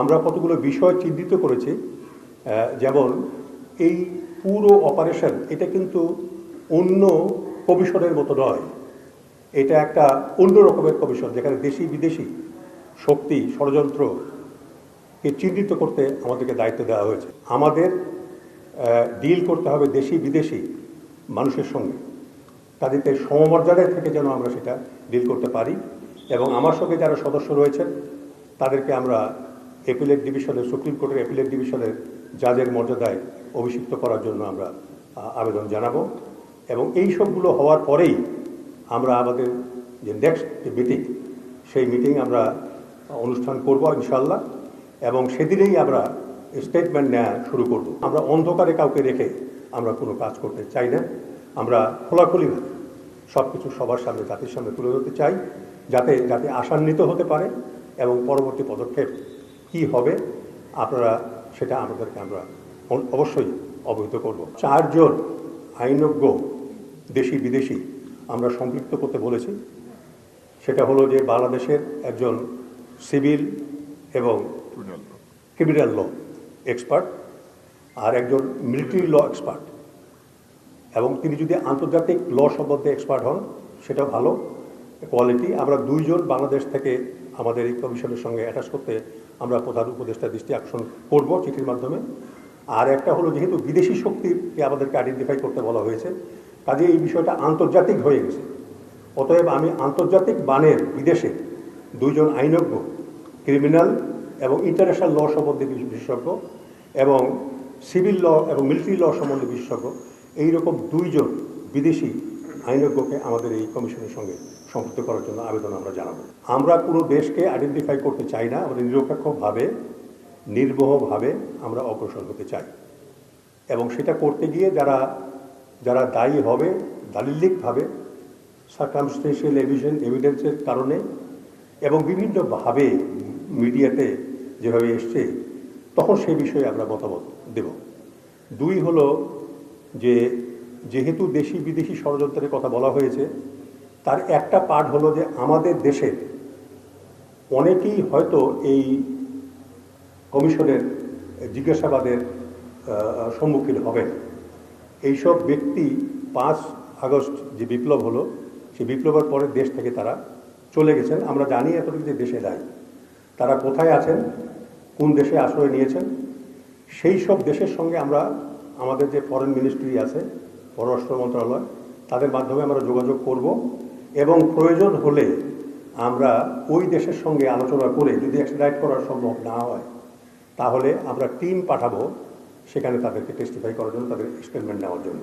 আমরা কতগুলো বিষয় চিহ্নিত করেছি যেমন এই পুরো অপারেশন এটা কিন্তু অন্য কমিশনের মতো নয়। এটা একটা অন্য রকমের কমিশন যেখানে দেশি বিদেশি শক্তি ষড়যন্ত্রকে চিহ্নিত করতে আমাদেরকে দায়িত্ব দেওয়া হয়েছে। আমাদের ডিল করতে হবে দেশি বিদেশি মানুষের সঙ্গে। তাদেরকে সমমর্যাদায় থেকে যেন আমরা সেটা ডিল করতে পারি। এবং আমার সঙ্গে যারা সদস্য রয়েছেন, তাদেরকে আমরা এপিলেট ডিভিশনের, সুপ্রিম কোর্টের এপিলেট ডিভিশনের জাজের মর্যাদায় অভিষিক্ত করার জন্য আমরা আবেদন জানাব। এবং এই সবগুলো হওয়ার পরেই আমরা আমাদের যে নেক্সট যে মিটিং সেই মিটিং আমরা অনুষ্ঠান করব ইনশাল্লাহ এবং সেদিনেই আমরা স্টেটমেন্ট নেওয়া শুরু করব। আমরা অন্ধকারে কাউকে রেখে আমরা কোনো কাজ করতে চাই না। আমরা খোলাখুলিভাবে সব কিছু সবার সামনে জাতির সামনে তুলে ধরতে চাই, যাতে যাতে আশান্বিত হতে পারে এবং পরবর্তী পদক্ষেপ কি হবে, আপনারা সেটা আমাদেরকে আমরা অবশ্যই অবহিত করব। চারজন আইনজ্ঞ দেশি বিদেশি আমরা সম্পৃক্ত করতে বলেছি। সেটা হলো যে বাংলাদেশের একজন সিভিল এবং ক্রিমিনাল ল এক্সপার্ট আর একজন মিলিটারি ল এক্সপার্ট। এবং তিনি যদি আন্তর্জাতিক ল সম্বন্ধে এক্সপার্ট হন, সেটা ভালো। কোয়ালিটি, আমরা দুইজন বাংলাদেশ থেকে আমাদের এই কমিশনের সঙ্গে অ্যাটাচ করতে আমরা প্রধান উপদেষ্টা দৃষ্টি আকর্ষণ করব চিঠির মাধ্যমে। আর একটা হলো যেহেতু বিদেশি শক্তিকে আমাদেরকে আইডেন্টিফাই করতে বলা হয়েছে কাজে এই বিষয়টা আন্তর্জাতিক হয়ে গেছে। অতএব আমি আন্তর্জাতিক বানের বিদেশে দুইজন আইনজ্ঞ, ক্রিমিনাল এবং ইন্টারন্যাশনাল ল সম্বন্ধে বিশেষজ্ঞ এবং সিভিল ল এবং মিলিটারি ল সম্বন্ধে বিশেষজ্ঞ, এইরকম দুইজন বিদেশি আইনজ্ঞকে আমাদের এই কমিশনের সঙ্গে সম্পৃক্ত করার জন্য আবেদন আমরা জানাব। আমরা কোনো দেশকে আইডেন্টিফাই করতে চাই না, আমাদের নিরপেক্ষভাবে, নির্বহভাবে আমরা অগ্রসর হতে চাই। এবং সেটা করতে গিয়ে যারা যারা দায়ী হবে, দালিলিকভাবে সার্কামস্টেন্সিয়াল এভিশন এভিডেন্সের কারণে এবং বিভিন্নভাবে মিডিয়াতে যেভাবে এসছে, তখন সেই বিষয়ে আমরা মতামত দেব। দুই হলো যে যেহেতু দেশি বিদেশি ষড়যন্ত্রের কথা বলা হয়েছে, তার একটা পার্ট হলো যে আমাদের দেশে অনেকেই হয়তো এই কমিশনের জিজ্ঞাসাবাদের সম্মুখীন হবেন। এইসব ব্যক্তি পাঁচ আগস্ট যে বিপ্লব হলো, সেই বিপ্লবের পরে দেশ থেকে তারা চলে গেছেন। আমরা জানি এতটুকু যে দেশে নাই। তারা কোথায় আছেন, কোন দেশে আশ্রয় নিয়েছেন, সেই সব দেশের সঙ্গে আমরা, আমাদের যে ফরেন মিনিস্ট্রি আছে পররাষ্ট্র মন্ত্রণালয়, তাদের মাধ্যমে আমরা যোগাযোগ করব এবং প্রয়োজন হলে আমরা ওই দেশের সঙ্গে আলোচনা করে যদি এক্সট্রাইট করা সম্ভব না হয়, তাহলে আমরা টিম পাঠাবো সেখানে তাদেরকে টেস্টিফাই করার জন্য, তাদের স্টেটমেন্ট নেওয়ার জন্য।